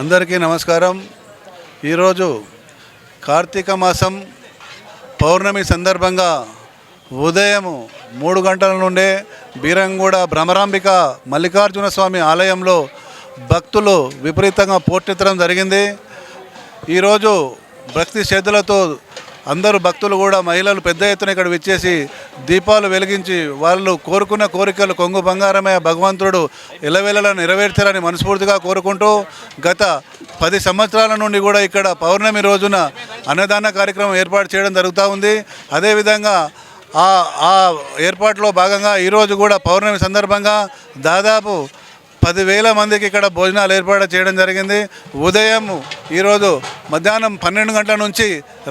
అందరికీ నమస్కారం. ఈరోజు కార్తీక మాసం పౌర్ణమి సందర్భంగా ఉదయం మూడు గంటల నుండే బీరంగూడ భ్రమరాంబిక మల్లికార్జున స్వామి ఆలయంలో భక్తులు విపరీతంగా పోటెత్తడం జరిగింది. ఈరోజు భక్తి శ్రద్ధలతో అందరూ భక్తులు కూడా మహిళలు పెద్ద ఎత్తున ఇక్కడ విచ్చేసి దీపాలు వెలిగించి వాళ్ళు కోరుకున్న కోరికలు కొంగు బంగారమే భగవంతుడు ఎలవేళలా నెరవేర్చాలని మనస్ఫూర్తిగా కోరుకుంటూ గత పది సంవత్సరాల నుండి కూడా ఇక్కడ పౌర్ణమి రోజున అన్నదాన కార్యక్రమం ఏర్పాటు చేయడం జరుగుతూ ఉంది. అదేవిధంగా ఆ ఆ భాగంగా ఈరోజు కూడా పౌర్ణమి సందర్భంగా దాదాపు పదివేల మందికి ఇక్కడ భోజనాలు ఏర్పాటు చేయడం జరిగింది. ఉదయం ఈరోజు మధ్యాహ్నం పన్నెండు గంటల నుంచి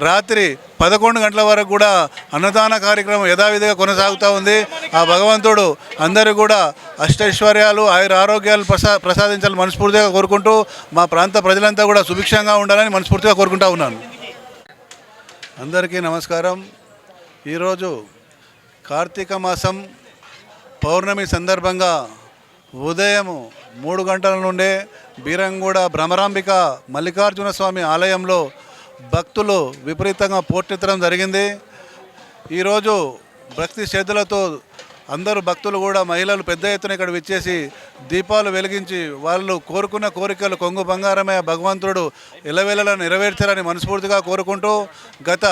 రాత్రి పదకొండు గంటల వరకు కూడా అన్నదాన కార్యక్రమం యథావిధిగా కొనసాగుతూ ఉంది. ఆ భగవంతుడు అందరూ కూడా అష్టైశ్వర్యాలు ఆయుర ఆరోగ్యాలు ప్రసా ప్రసాదించాలని మనస్ఫూర్తిగా కోరుకుంటూ మా ప్రాంత ప్రజలంతా కూడా సుభిక్షంగా ఉండాలని మనస్ఫూర్తిగా కోరుకుంటా ఉన్నాను. అందరికీ నమస్కారం. ఈరోజు కార్తీక మాసం పౌర్ణమి సందర్భంగా ఉదయం మూడు గంటల నుండే బీరంగూడ భ్రమరాంబిక మల్లికార్జున స్వామి ఆలయంలో భక్తులు విపరీతంగా పోటెత్తడం జరిగింది. ఈరోజు భక్తి శ్రద్ధలతో అందరూ భక్తులు కూడా మహిళలు పెద్ద ఎత్తున ఇక్కడ విచ్చేసి దీపాలు వెలిగించి వాళ్ళు కోరుకున్న కోరికలు కొంగు బంగారమే భగవంతుడు ఎలవేళలా నెరవేర్చాలని మనస్ఫూర్తిగా కోరుకుంటూ గత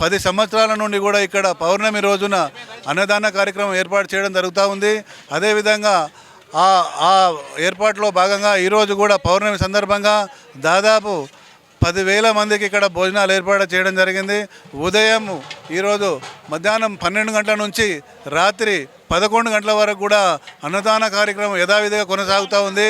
పది సంవత్సరాల నుండి కూడా ఇక్కడ పౌర్ణమి రోజున అన్నదాన కార్యక్రమం ఏర్పాటు చేయడం జరుగుతూ ఉంది. అదేవిధంగా ఆ ఏర్పాట్లో భాగంగా ఈరోజు కూడా పౌర్ణమి సందర్భంగా దాదాపు పదివేల మందికి ఇక్కడ భోజనాలు ఏర్పాటు చేయడం జరిగింది. ఉదయం ఈరోజు మధ్యాహ్నం పన్నెండు గంటల నుంచి రాత్రి పదకొండు గంటల వరకు కూడా అన్నదాన కార్యక్రమం యథావిధిగా కొనసాగుతూ ఉంది.